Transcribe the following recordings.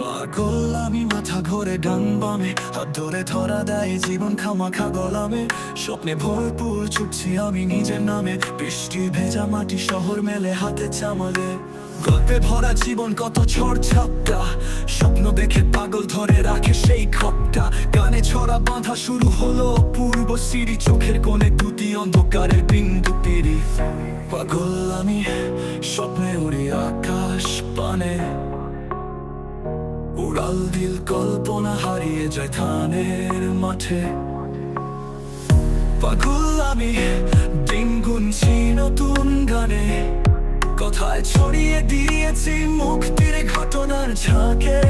পাগল আমি মাথা ঘরে ডান বামে। হাত ধরে ধরা দেয় জীবন খামা খাগলামে স্বপ্নে ভরপুর ছুটছি আমি নিজের নামে। বৃষ্টি ভেজা মাটি শহর মেলে হাতে চামালে। গল্পে ভরা জীবন কত ঝড় ঝাপটা। স্বপ্ন দেখে পাগল ধরে রাখে সেই খপটা। গানে ছড়া বাঁধা শুরু হলো পূর্ব সিঁড়ি। চোখের কোণে দুটি অন্ধকারের বিন্দু পিড়ি পাগল আমি স্বপ্নে উড়ি আকাশ পানে। দিল কল্পনা হারিয়ে যায় ধানের মাঠে। পাগল আমি দিন নতুন গানে। কথায় ছড়িয়ে দিয়েছি মুক্তির ঘটনার ঝাঁকে।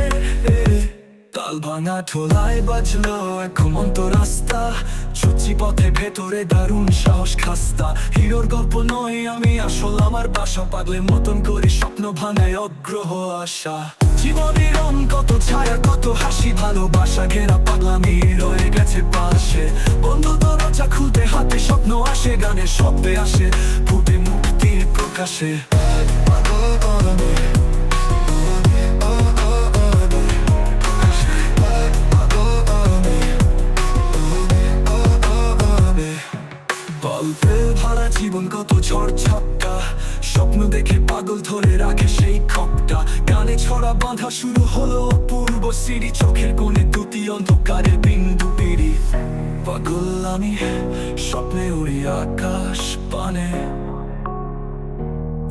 তাল ভাঙা ঠোলায় বাজলো ঘুমন্ত রাস্তা। ছুটছি পথে ভেতরে দারুণ সাহস খাস্তা। হিরোর গল্প নয় আমি আসল, আমার বাসা পাগলে মতন করি স্বপ্ন ভাঙায় অগ্রহ আশা। জীবনের রং কত ছায়া, কত হাসি, ভালোবাসা, ঘেরা পাগলামি রয়ে গেছে পাশে। বন্ধ দরজা খুলতে, হাতে স্বপ্ন আসে, গানের শব্দে আসে, ফুটে মুক্তির প্রকাশে। গল্পে ভরা জীবন কত ঝড় ঝাপটা স্বপ্ন দেখে পাগল ধরে রাখে গানে ছড়া বাঁধা শুরু হলো পূর্ব সিঁড়ি। চোখের কোণে দুটি অন্ধকারের বিন্দু পিড়ি পাগল আমি, স্বপ্নে উড়ি আকাশ পানে।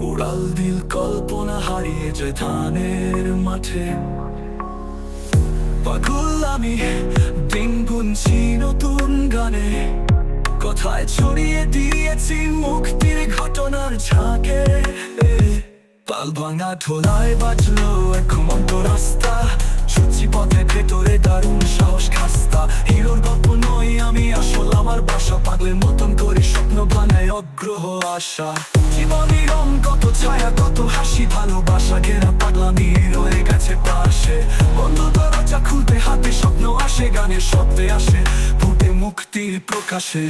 উড়াল দিল কল্পনা হারিয়ে যায় ধানের মাঠে। পাগল আমি, দিন গুনছি নতুন গানে। কথায় ছড়িয়ে দিয়েছি মুক্তির ঘটনার ঝাঁকে পাল ভাঙা ঠোলায় বাজলো এক ঘুমন্ত রাস্তা ছুটছি পথে ভেতরে দারুণ সাহস খাস্তা হিরোর গল্প নই আমি আসল আমার বাসা পাগলের মতন করে স্বপ্ন বানায় অগ্রহ আশা জীবনের রং কত ছায়া কত হাসি ভালোবাসা ঘেরা পাগলামি রয়ে গেছে পাশে বন্ধ দরজা খুলতে হাতে স্বপ্ন আসে গানের শব্দে আসে ফুটে মুক্তির প্রকাশে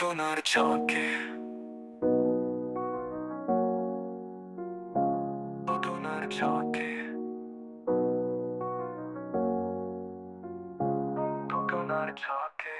자꾸 너를 정확해 모두 나를 정확해 모두 나를 정확해